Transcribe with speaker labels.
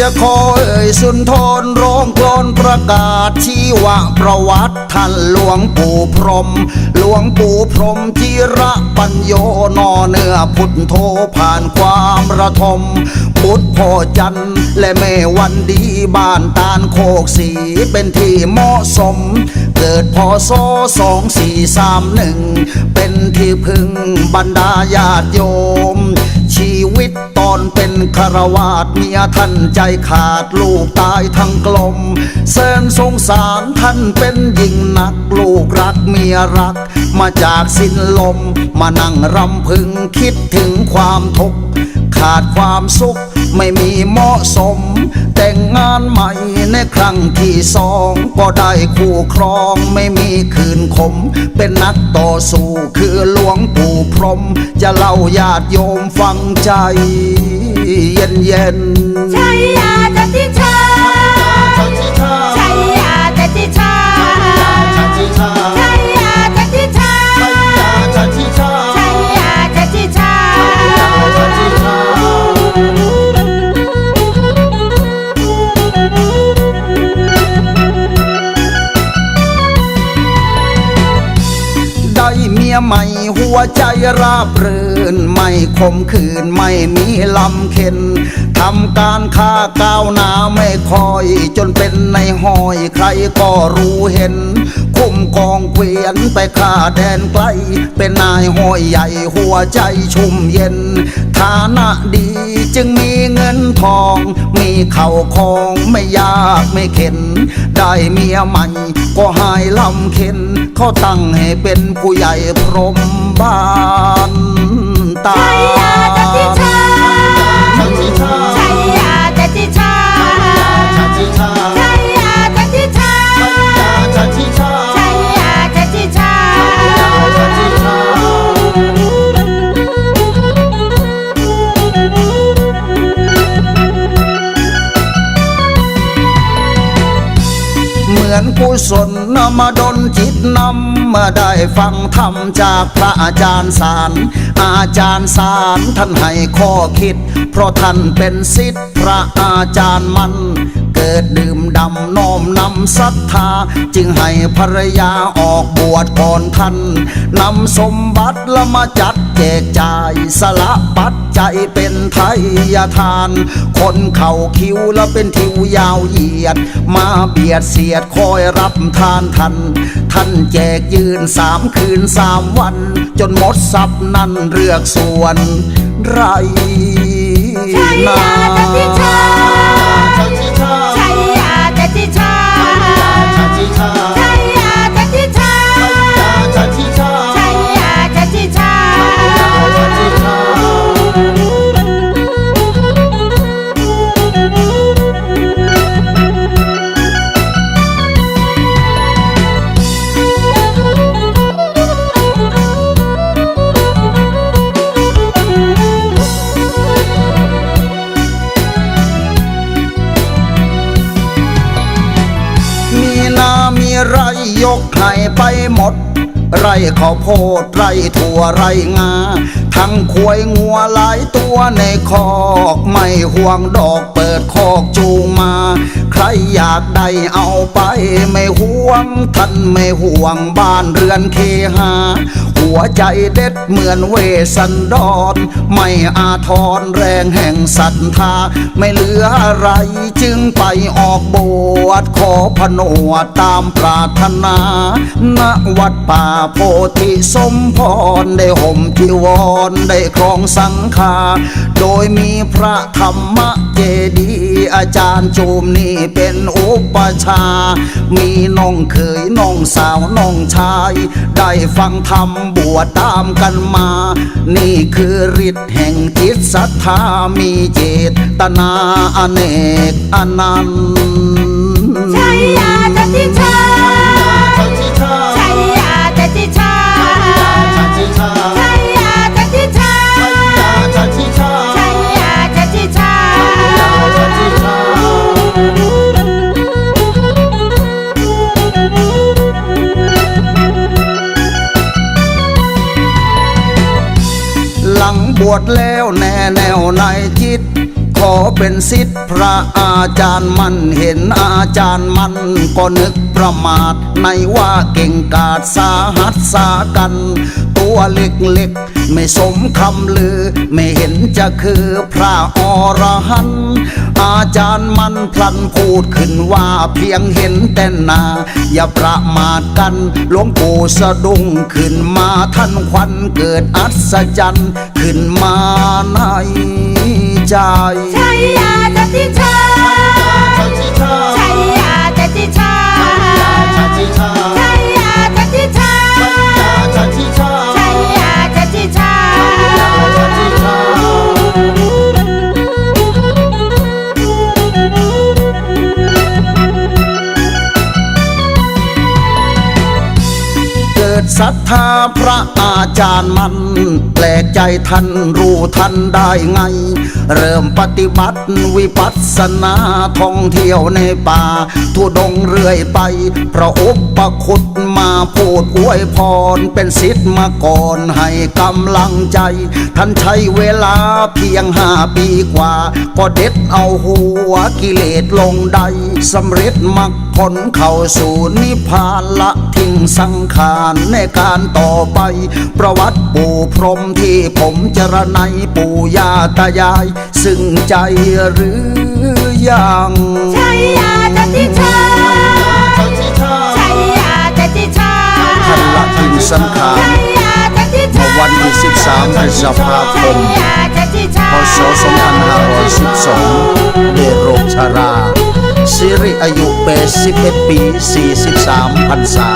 Speaker 1: จะขอเอ่ยสุนทรร้องกลอนประกาศชีวประวัติท่านหลวงปู่พรหมหลวงปู่พรหมจิระปัญโยนอเนื้อพุทโธผ่านความระทม พุทธพ่อจันและแม่วันดีบ้านตาลโคกสีเป็นที่เหมาะสม เกิดพศสองสี่สามหนึ่งเป็นที่พึ่งบรรดาญาติโยม ชีวิต อนเป็นคารวาสเมียท่านใจขาดลูกตายทั้งกลมเสินสงสารท่านเป็นยิ่งนักลูกรักเมียรัก มาจากสิ้นลม มานั่งรำพึงคิดถึงความทุกข์ขาดความสุขไม่มีเหมาะสม แต่งงานใหม่ในครั้งที่สองก็ได้คู่ครองไม่มีคืนคม เป็นนักต่อสู้คือหลวงปู่พรม จะเล่าญาติโยมฟังใจ เย็นเย็น
Speaker 2: ย
Speaker 1: ใหม่หัวใจราบรื่น ไม่คมคืนไม่มีลำเค็นทำการค้าก้าวหน้าไม่คอย จนเป็นในห้อยใครก็รู้เห็น คุ้มกองเกวียนไปข้าแดนไกล เป็นนายห้อยใหญ่หัวใจชุ่มเย็น ฐานะดีจึงมีเงินทอง มีเข่าคองไม่ยากไม่เข็น ได้เมียใหม่ก็หายลำเข็น เขาตั้งให้เป็นผู้ใหญ่พรหมบ้านตา มือนกุศลนมาดนจิตนำเมื่อได้ฟังธรรมจากพระอาจารย์สาร อาจารย์สารท่านให้ข้อคิด เพราะท่านเป็นศิษย์พระอาจารย์มันเกิดดื่มดำน้อมนำศรัทธา จึงให้ภรรยาออกบวชก่อนท่านนำสมบัติละมาจัด แจกจ่ายสละปัจจัยเป็นไทยทาน คนเข่าคิวแล้วเป็นทิวยาวเหยียด มาเบียดเสียดคอยรับทานทัน ท่านแจกยืนสามคืนสามวัน จนหมดทรัพย์นั่นเรือกส่วน ไร
Speaker 2: ชัยยาจันา
Speaker 1: ใครไปหมด ไรข้าวโพดไรถั่วไรงา ทั้งควยงัวหลายตัวในคอกไม่ห่วงดอกเปิดคอกจูงมา ใครอยากได้เอาไปไม่ห่วงท่านไม่ห่วงบ้านเรือนเคหา หัวใจเด็ดเหมือนเวสันดรไม่อาทรแรงแห่งศรัทธา ไม่เหลืออะไรจึงไปออกบวชขอผนวดตามปรารถนาณวัดป่าโพธิสมพร ได้ห่มจีวรได้ครองสังฆาโดยมีพระธรรมเจดีอาจารย์จูมนี่เป็นอุปชา มีน้องเคยน้องสาวน้องชาย ได้ฟังธรรมบวชตามกันมา นี่คือฤทธิ์แห่งจิตศรัทธามีเจตนาอเนกอนันต์ วชแล้วแน่แนวในจิต ขอเป็นสิทธิ์พระอาจารย์มันเห็นอาจารย์มันก็นึกประมาทในว่าเก่งกาจสาหัสสากัน ตัวเล็กๆไม่สมคำลือ ไม่เห็นจะคือพระอรหันต์ จารย์มันพลันพูดขึ้นว่าเพียงเห็นแต่นา อย่าประมาทกันหลวงปู่สะดุ้งขึ้นมาท่านควันเกิดอัศจรรย์ขึ้นมาในใจ
Speaker 2: ชัยาจะที่
Speaker 1: ศรัทธาพระ จารย์มันแปลกใจท่านรู้ท่านได้ไง เริ่มปฏิบัติวิปัสสนาท่องเที่ยวในป่า ทุดงเรื่อยไป พระอุปคุตมาพูดอวยพรเป็นสิทธิ์มาก่อนให้กำลังใจ ท่านใช้เวลาเพียงห้าปีกว่า ก็เด็ดเอาหัวกิเลสลงใดสำเร็จมรรคผลเข้าสู่นิพพานละทิ้งสังขารในการต่อไปประวัติปู่พรหมที่ผมจรไนยปู่ย่าตายาย ซึ่งใจหรือยัง
Speaker 2: ชัยยาจันทิชาชัยยาจันทิชา
Speaker 1: ท่านละทิ้งสังขาร
Speaker 2: ชัยยาจันทิชา
Speaker 1: เมื่อวันที่13พฤษภาค
Speaker 2: ชั
Speaker 1: ม
Speaker 2: ยยาจันทิชา
Speaker 1: พศ2512ได้โรคชราสิริอายุ81ปี 43พรรษา